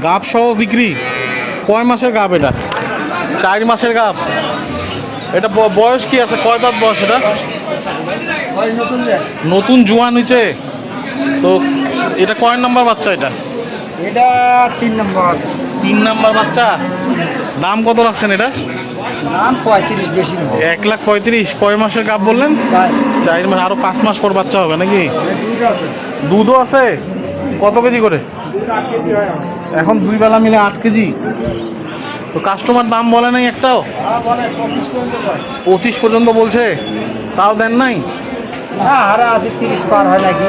গাব সহ বিক্রি? কয় মাসের গাব এটা? চার মাসের গাব। এটা বয়স কি আছে? কয় দাঁত বয়স এটা? নতুন জোয়ান হয়েছে তো এটা কয় নাম্বার বাচ্চা এটা? এটা তিন নম্বর। তিন নাম্বার বাচ্চা? দাম কত রাখছেন এটা? নাম পঁয়ত্রিশ বেশি এক লাখ পঁয়ত্রিশ। কয় মাসের গাব বললেন? চার। চার মাস আরও পাঁচ মাস পর বাচ্চা হবে নাকি? এটা আছে। দুধও আছে? কত কেজি করে? এখন দুই বেলা মিলে আট কেজি। তো কাস্টমার দাম বলে নাই একটাও? পঁচিশ পর্যন্ত পঁচিশ বলছে। তাও দেন নাই? না হারা আছে তিরিশ পার হয় নাকি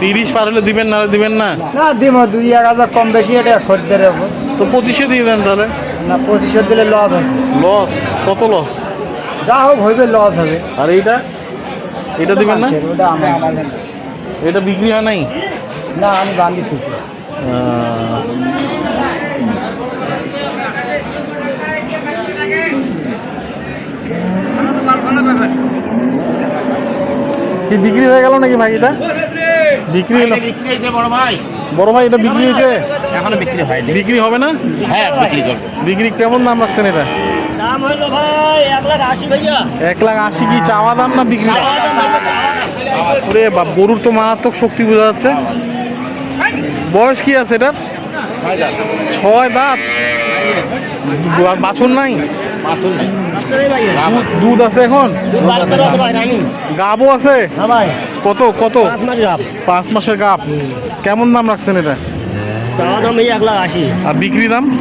তিরিশ পার হলে দিবেন না দিবেন না? না দিব দুই এক হাজার কম বেশি এটা খরিদ্দারের উপর। তো পঁচিশে দিয়ে দেন তাহলে। না পঁচিশশো দিলে লস আছে। লস কত লস যা হোক হইবে লস হবে। আর এইটা? এটা দিবেন না। এটা বিক্রি হয় নাই? না আমি বান্ধি থুছি কি বিক্রি হয়ে গেল নাকি ভাই এটা? বিক্রি হলো। বিক্রি হয়েছে বড় ভাই। বড় ভাই এটা বিক্রি হয়েছে? এখনও বিক্রি হয়নি। বিক্রি হবে না? হ্যাঁ বিক্রি করব। বিক্রি কেমন দাম রাখছেন এটা? দাম হইল ভাই এক লাখ আশি ভাইয়া। এক লাখ আশি কি চাওয়া দাম না বিক্রি? দাম? ওরে বাপ গরুর তো মারাত্মক শক্তি বোঝা যাচ্ছে। বয়স কি আছে এটা? ছয় দাঁত। বা- বাছুর নাই? দুধ আছে এখন? গাবও আছে? কত কত? পাঁচ মাসের গাব। কেমন দাম রাখছেন এটা? এক লাখ আর বিক্রি দাম?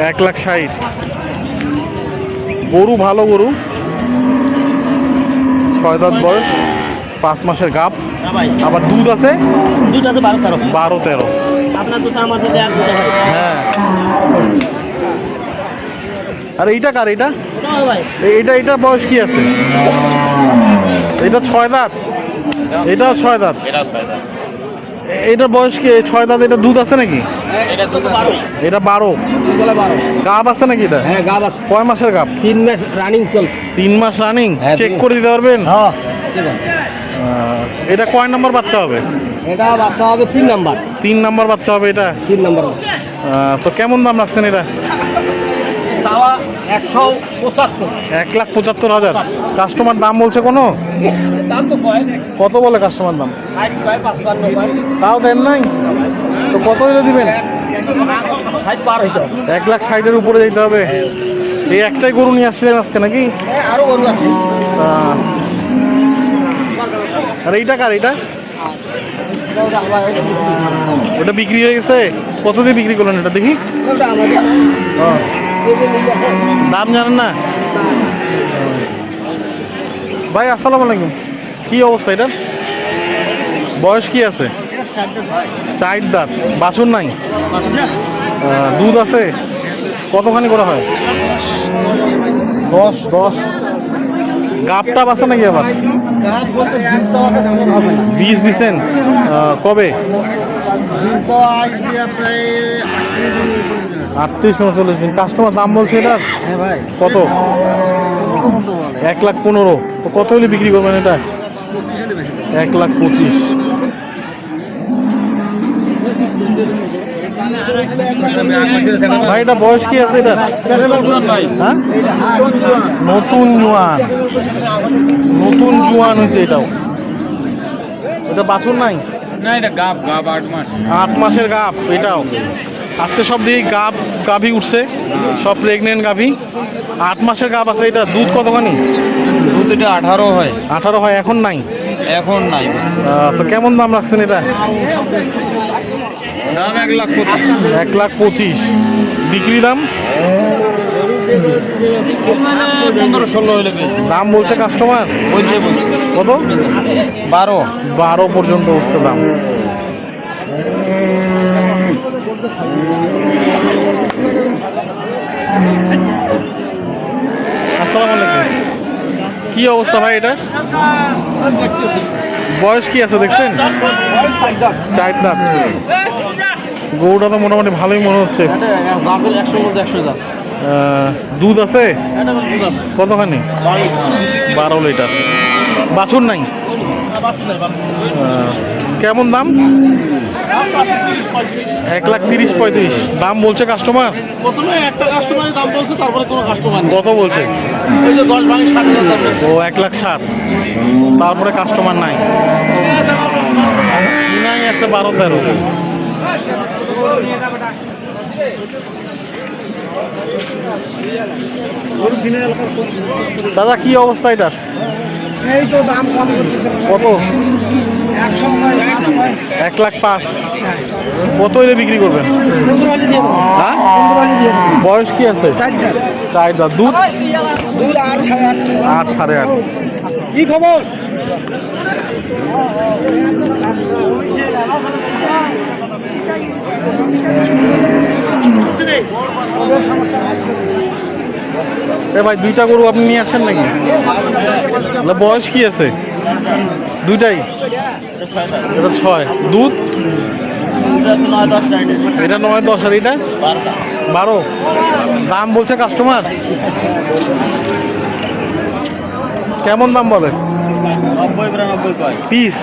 এক লাখ ষাট। গরু ভালো গরু। ছয় দাঁত বয়স। পাঁচ মাসের গাপ আবার দুধ আছে? দুধ আছে বারো তেরো। বারো আপনার আমার হ্যাঁ। আর এইটা কার এইটা? ভাই। এইটা এইটার বয়স কি আছে? এটা ছয় দাঁত। এটা ছয় দাঁত। এটাও ছয় দাম এ- এইটার বয়স কি? ছয় দাঁত এটা দুধ আছে নাকি? এটা বারো। এটা গাব আছে নাকি এটা? হ্যাঁ গাব আছে। কয় মাসের গাব তিন মাস রানিং চলছে। তিন মাস রানিং হ্যাঁ, চেক করে দিতে পারবেন? হ্যাঁ। এটা কয় নাম্বার বাচ্চা হবে? এটা বাচ্চা হবে তিন নাম্বার। তিন নাম্বার বাচ্চা হবে এটা? তিন নাম্বার তো কেমন দাম রাখছেন এটা? চাওয়া একশো পঁচাত্তর। এক লাখ পঁচাত্তর হাজার। কাস্টমার দাম বলছে কোনো? দাম তো কত বলে কাস্টমার দাম? তাও দেন নাই? তো কত হলে দিবেন? এক লাখ ষাটের উপরে যেতে হবে। এই একটাই গরু নিয়ে আসছিলেন আজকে নাকি? হ্যাঁ, আরও গরু আছে। আর এইটা কার এইটা? ওটা বিক্রি হয়ে গেছে? কত দিয়ে বিক্রি করলেন এটা দেখি? দাম জানেন না? ভাই, আসসালামু আলাইকুম। কি অবস্থা এটা বয়স কি আছে? চার দাঁত। বাছুর নাই? দুধ আছে? কতখানি করা হয়? দশ দশ। গাপটাপ আছে নাকি আবার? গাছ বলতে বীজ দেওয়া আছে সেল হবে না। বীজ দিছেন? কবে? বীজ দেওয়া আজ দিয়ে প্রায় আটত্রিশ উনচল্লিশ দিন। কাস্টমার দাম বলছে এটা হ্যাঁ ভাই। কত? এক লাখ পনেরো। তো কত হলে বিক্রি করবেন এটা? এক লাখ পঁচিশ। ভাই এটা বয়স কি আছে এটা? হ্যাঁ? নতুন জোয়ান। নতুন জোয়ান হয়েছে এটাও। এটা বাছুর নাই? না এটা গাব গাব আট মাস। আট মাসের গাভ এটাও। আজকে সব দিকে গাভ গাভী উঠছে। সব প্রেগনেন্ট গাভি। আট মাসের গাভ আছে এটা। দুধ কতখানি? দুধ এটা আঠারো হয়। আঠারো হয় এখন নাই? এখন নাই। তো কেমন দাম রাখছেন এটা? দাম এক লাখ পঁচিশ। এক লাখ পঁচিশ। বিক্রি দাম? পনেরো ষোলো হলে দাম বলছে কাস্টমার বলছে বলছে কত? বারো। বারো পর্যন্ত উঠছে দাম। আসসালামু আলাইকুম। কি অবস্থা ভাই এটা? বয়স কি আছে দেখছেন? চার দাঁত। গরুটা তো মোটামুটি ভালোই মনে হচ্ছে। দুধ আছে? কতখানি? বারো লিটার। বাছুর নাই? কেমন দাম? এক লাখ তিরিশ পঁয়ত্রিশ। দাম বলছে কাস্টমার প্রথমে একটা কাস্টমারের দাম বলছে তারপরে কোনো কাস্টমার কত বলছে? ওই যে দশ ভাঙে ষাট হাজার দাম বলছে। ও এক লাখ সাত তারপরে কাস্টমার নাই। নাই আছে বারো তেরো। দাদা কি অবস্থা এটার? এই তো দাম কম করতেছে। কত? এক লাখ পাঁচ। কত হলে বিক্রি করবেন? হ্যাঁ? বয়স কি আছে? চার দাঁত। দুধ? আট সাড়ে আট। কি খবর? এ ভাই দুইটা গরু আপনি নিয়ে আসেন নাকি? বয়স কি আছে? দুইটাই? এটা ছয়। দুধ? এটা নয় দশ আর এটা? বারো। দাম বলছে কাস্টমার কেমন দাম বলে? পিস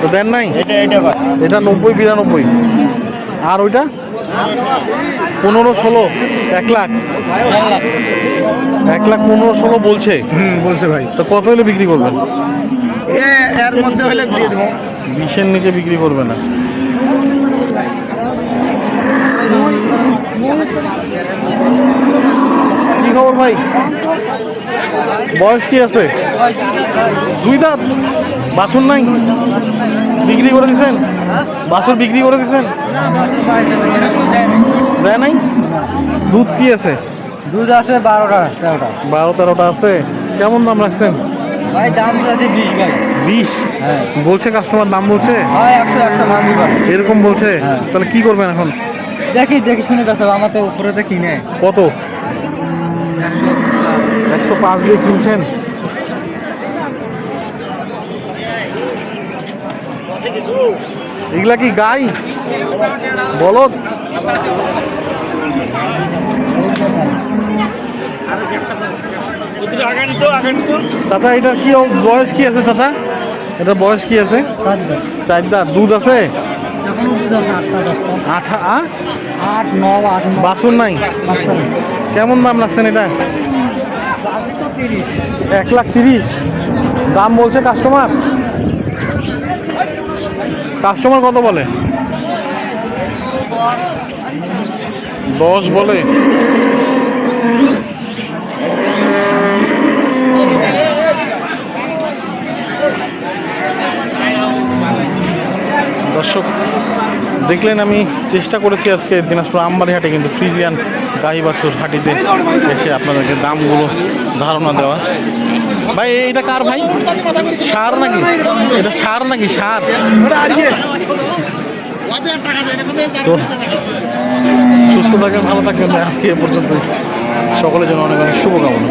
তো দেন নাই? এটা নব্বই বিরানব্বই। আর ওইটা? পনেরো ষোলো এক লাখ। এক লাখ পনেরো ষোলো বলছে। হুম বলছে ভাই। তো কত হলে বিক্রি করবেন? এর মধ্যে হলে দিয়ে দেবো। বিশের নিচে বিক্রি করবে না। কি খবর ভাই? বয়স কি আছে? দুই দাঁত? বাছুর নাই? বিক্রি করে দিছেন? বাছুর বিক্রি করে দিছেন? দেয় নাই? দুধ কি আছে? দুধ আছে বারোটা তেরোটা। বারো তেরোটা আছে। কেমন দাম রাখছেন? ভাই দাম আছে বিশ ভাই। বিশ? হ্যাঁ। বলছে কাস্টমার দাম বলছে? ভাই একশো একশো ভাঙি পাবে এরকম বলছে? হ্যাঁ। তাহলে কি করবেন এখন? দেখি দেখি শুনে বেসা আমার তো উপরে তো কিনে। কত? একশো পাঁচ দিয়ে কিনছেন? এগুলা কি গাই? বলদ? চাচা এটার কি বয়স কি আছে চাচা? এটার বয়স কি আছে? চার দাঁত। দুধ আছে? আঠা আ? আট ন আট বাছুর নাই? কেমন দাম লাগছেন এটা? এক লাখ তিরিশ। দাম বলছে কাস্টমার কাস্টমার কত বলে? দশ বলে? দেখলেন আমি চেষ্টা করেছি আজকে দিনাজপুর আমবাড়ি হাটে কিন্তু ফ্রিজিয়ান গাই বাছুর হাটিতে এসে আপনাদেরকে দামগুলো ধারণা দেওয়া। ভাই, এটা কার ভাই? সার নাকি? এটা সার নাকি? সার? তো, সুস্থ থাকেন, ভালো থাকবেন আজকে এ পর্যন্ত সকলের জন্য অনেক অনেক শুভকামনা।